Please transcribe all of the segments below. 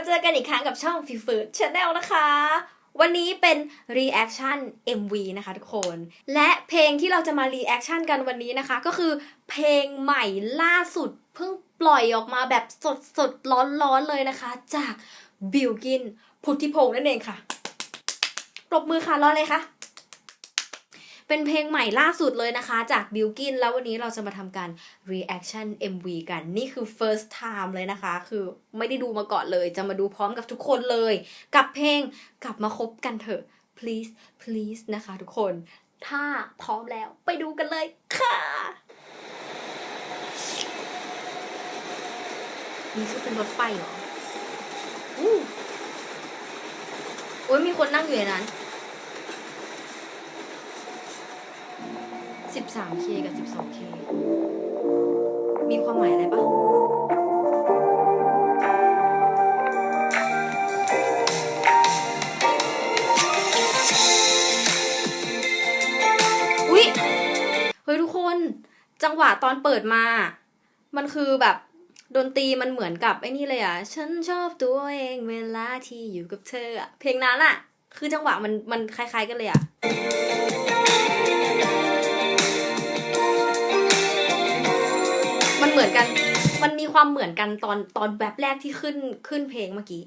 มาเจอกันอีกครั้งกับช่องฟิฟืดชาแนลนะคะ วันนี้เป็น reaction MV นะคะทุกคน และเพลงที่เราจะมา reaction กันวันนี้นะคะ ก็คือเพลงใหม่ล่าสุด เพิ่งปล่อยออกมาแบบสดสดร้อนร้อนเลยนะคะ จากบิลกิน พุทธิพงษ์นั่นเองค่ะปรบมือค่ะรอเลยค่ะ เป็นเพลงใหม่ล่าสุดเลยนะคะ จากบิลกินแล้ววันนี้เราจะมาทำการ reaction MV กัน นี่คือ first time เลยนะคะ คือไม่ได้ดูมาก่อนเลย จะมาดูพร้อมกับทุกคนเลย กับเพลงกลับมาคบกันเถอะ please please นะคะทุกคน ถ้าพร้อมแล้วไปดูกันเลยค่ะ นี่คือเป็นรถไฟเหรออู้อุ้ยมีคนนั่งอยู่ในนั้น 13K กับ 12K มีความหมายอะไรปะอุ๊ย เฮ้ยทุกคน จังหวะตอนเปิดมา มันคือแบบดนตรีมันเหมือนกับไอ้นี่เลยอะ ฉันชอบตัวเองเวลาที่อยู่กับเธออะเพลงนั้นอะ คือจังหวะมันมันคล้าย ๆกันเลยอะ เหมือนกัน มันมีความเหมือนกันตอนตอนแบบแรกที่ขึ้นขึ้นเพลงเมื่อกี้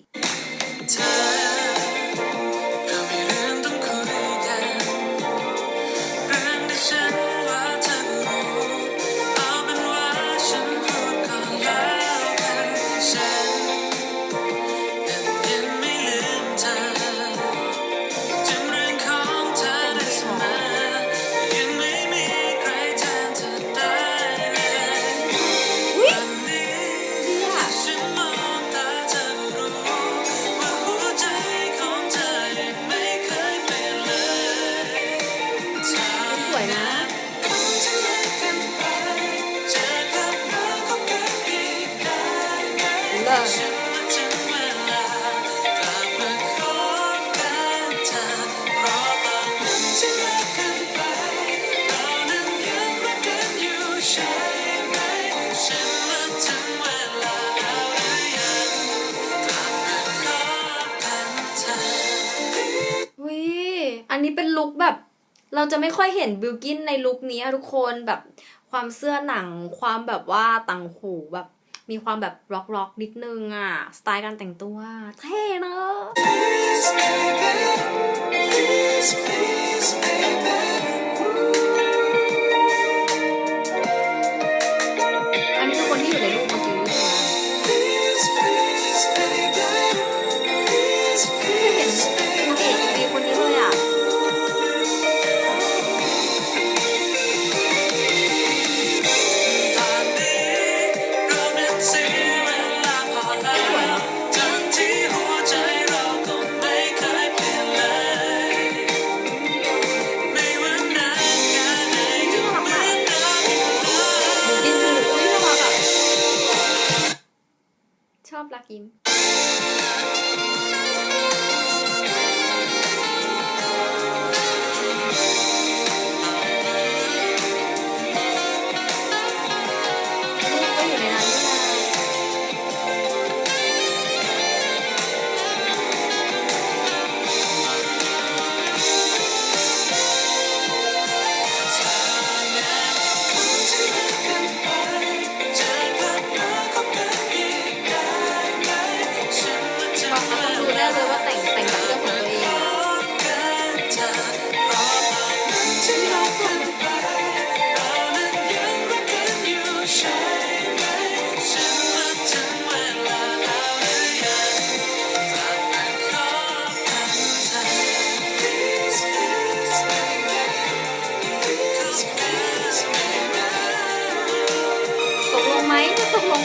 อันนี้เป็นลุคแบบ เราจะไม่ค่อยเห็นบิลกินในลุคนี้อะทุกคนแบบความเสื้อหนังความแบบว่าต่างหูแบบมีความแบบร็อกๆนิดนึงอะ สไตล์การแต่งตัวเท่เนอะ ช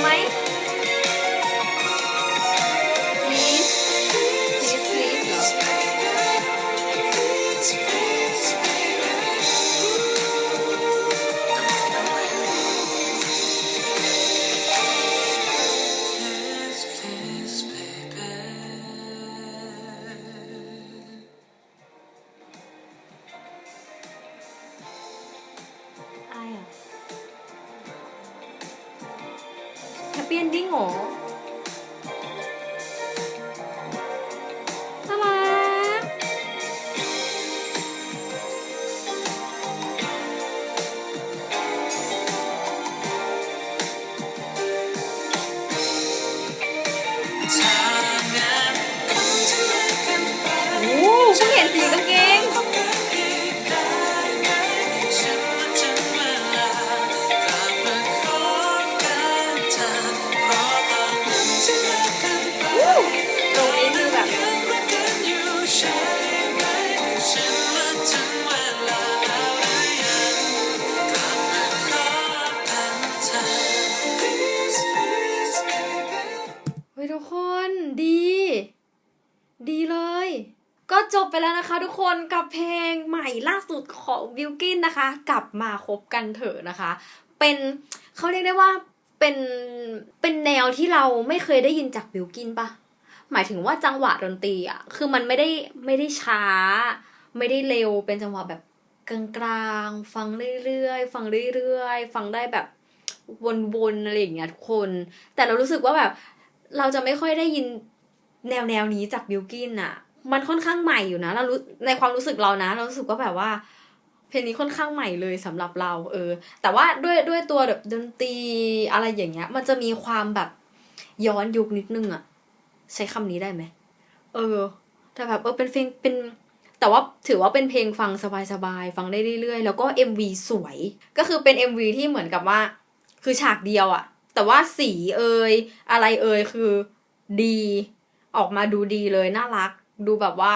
ไหม แฮป บไปแล้วนะคะทุกคนกับเพลงใหม่ล่าสุดของบิลกินนะคะ กลับมาคบกันเถอะนะคะ เป็นเขาเรียกได้ว่าเป็นเป็นแนวที่เราไม่เคยได้ยินจากบิลกินปะหมายถึงว่าจังหวะดนตรีอะคือมันไม่ได้ไม่ได้ช้า ไม่ได้เร็วเป็นจังหวะแบบกลางๆฟังเรื่อยๆฟังเรื่อยๆ ฟังได้แบบวนๆอะไรอย่างเงี้ยทุกคน แต่เรารู้สึกว่าแบบเราจะไม่ค่อยได้ยินแนวแนวนี้จากบิลกินอะ มันค่อนข้างใหม่อยู่นะเรารู้ในความรู้สึกเรานะ เรารู้สึกว่าแบบว่า เพลงนี้ค่อนข้างใหม่เลยสำหรับเรา เออ แต่ว่าด้วยด้วยตัวแบบดนตรีอะไรอย่างเงี้ย มันจะมีความแบบย้อนยุคนิดนึงอะใช้คำนี้ได้ไหมเออ แต่แบบเออเป็นเพลงเป็น แต่ว่าถือว่าเป็นเพลงฟังสบายๆฟังได้เรื่อยๆ แล้วก็ MV สวย ก็คือเป็น MV ที่เหมือนกับว่า คือฉากเดียวอะแต่ว่าสีเอยอะไรเอยคือดี ออกมาดูดีเลยน่ารัก ดูแบบว่า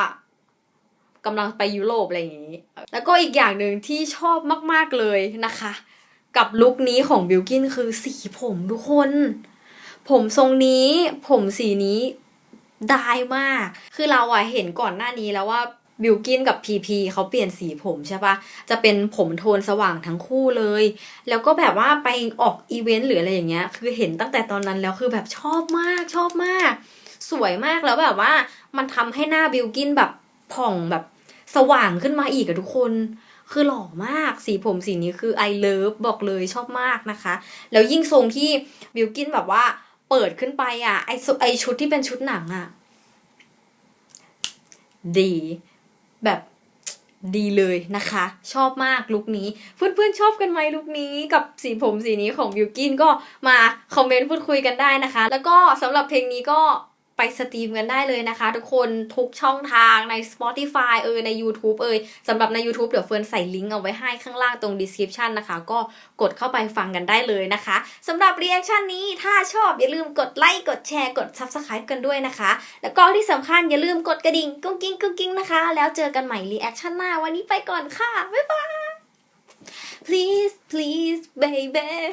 กำลังไปยุโรปอะไรอย่างนี้ แล้วก็อีกอย่างหนึ่งที่ชอบมาก ๆ เลยนะคะ กับลุคนี้ของบิลกินคือสีผมทุกคน ผมทรงนี้ผมสีนี้ได้มาก คือเราอะเห็นก่อนหน้านี้แล้วว่าบิลกินกับพีพีเขาเปลี่ยนสีผมใช่ปะจะเป็นผมโทนสว่างทั้งคู่เลย แล้วก็แบบว่าไปออกอีเวนต์หรืออะไรอย่างเงี้ย คือเห็นตั้งแต่ตอนนั้นแล้วคือแบบชอบมากชอบมาก สวยมากแล้วแบบว่า มันทำให้หน้าบิลกินแบบผ่องแบบสว่างขึ้นมาอีกอะทุกคน คือหล่อมากสีผมสีนี้คือ I love บอกเลยชอบมากนะคะ แล้วยิ่งทรงที่บิลกินแบบว่าเปิดขึ้นไปอะไอไอชุดที่เป็นชุดหนังอะดีแบบดีเลยนะคะ ชอบมากลุคนี้ เพื่อนๆชอบกันไหมลุคนี้กับสีผมสีนี้ของบิวกินก็มาคอมเมนต์พูดคุยกันได้นะคะ แล้วก็สำหรับเพลงนี้ก็ ไปสตรีมกันได้เลยนะคะ ทุกคนทุกช่องทางใน Spotify เอยใน YouTube เอยสำหรับใน YouTube เดี๋ยวเฟิร์นใส่ลิงก์เอาไว้ให้ข้างล่างตรง description นะคะ ก็กดเข้าไปฟังกันได้เลยนะคะสำหรับ reaction นี้ถ้าชอบอย่าลืมกดไลค์กดแชร์กด subscribe กันด้วยนะคะ แล้วก็ที่สำคัญอย่าลืมกดกระดิ่งกุ้งกิ้งกุ้งกิ้งนะคะ แล้วเจอกันใหม่ reaction หน้าวันนี้ไปก่อนค่ะบ๊ายบาย please please baby